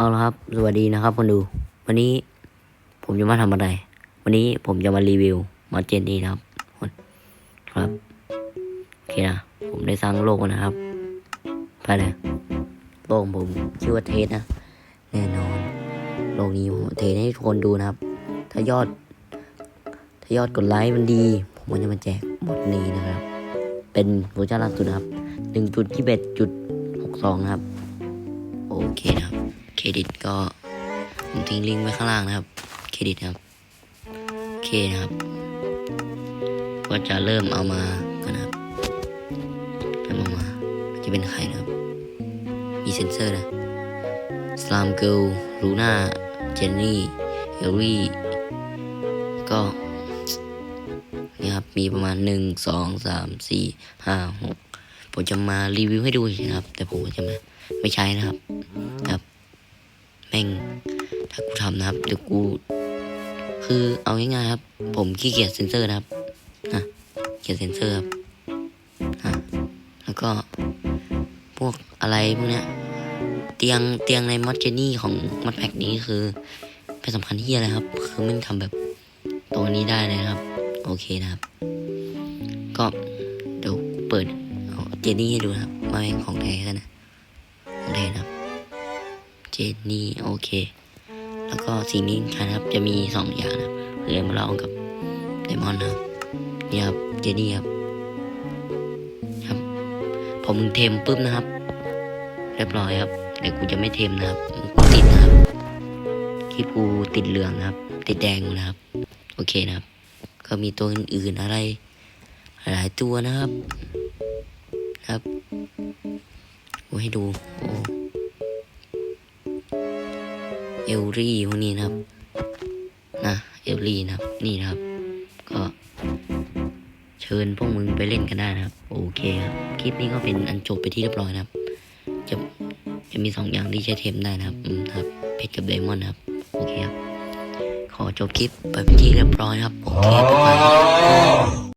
เอาละครับ สวัสดีนะครับคนดู วันนี้ผมจะมาทำอะไร วันนี้ผมจะมารีวิวมาเจนนี่นะครับคนครับ โอเคนะ ผมได้สร้างโลกนะครับไปเลยโลกผมชื่อว่าเทสนะ แน่นอน โลกนี้ผมเทสให้ทุกคนดูนะครับ ถ้ายอด ถ้ายอดกดไลค์มันดี ผมก็จะมาแจกหมดนี้นะครับ เป็นเวอร์ชันล่าสุดนะครับหนึ่งจุดยี่สิบเอ็ดจุดหกสองนะครับ โอเคนะครับ เครดิตก็ผมทิ้งลิงก์ไว้ข้างล่างนะครับ เครดิตครับโอเคนะครับ ก็จะเริ่มเอามากันนะครับเริ่มเอามา จะเป็นใครนะครับ มีเซนเซอร์นะสลามเกิลลูน่าเจนนี่เอลลี่ก็นี่ครับ มีประมาณหนึ่งสองสามสี่ห้าหกผมจะมารีวิวให้ดูนะครับ แต่ผมจะม่ไม่ใช้นะครับครับ แม่งถ้ากูทำนะครับเดี๋ยวกู คือเอาง่ายๆครับ ผมขี้เกียจเซนเซอร์นะครับนะเกียจเซนเซอร์ครับอะแล้วก็พวกอะไรพวกเนี้ยเตียงเตียงในมอดเจนี่ของมอดแพ็กนี้คือเป็นสำคัญที่อะไรครับ คือมันทำแบบตัวนี้ได้เลยครับ โอเคนะครับ ก็เดี๋ยวเปิดเอาเจนี่ให้ดูนะครับมาเป็นของแท้กันนะของแท้นะครับ เจนนี่โอเค แล้วก็สิ่งนี้สำคัญนะครับจะมีสองอย่างนะครับคือเอมเบลกับไดมอนด์นะครับนี่ครับเจนนี่ครับครับผมเทมปุ๊บนะครับ เรียบร้อยครับเดี๋ยวกูจะไม่เทมนะครับกูติดนะครับคลิปกูติดเหลืองนะครับ ติดแดงนะครับ โอเคนะครับ ก็มีตัวอื่นๆอะไร หลายตัวนะครับ ครับกูให้ดูโอ้ เอลลี่พวกนี้นะครับ นะเอลลี่นะครับ นี่นะครับ ก็เชิญพวกมึงไปเล่นกันได้นะครับ โอเคครับ คลิปนี้ก็เป็นอันจบไปที่เรียบร้อยนะครับ จะจะมีสองอย่างที่ใช้เทมได้นะครับ อืมครับ เพชรกับไดมอนด์นะครับ โอเคครับ ขอจบคลิปไปที่เรียบร้อยครับ โอเคบ๊ายบาย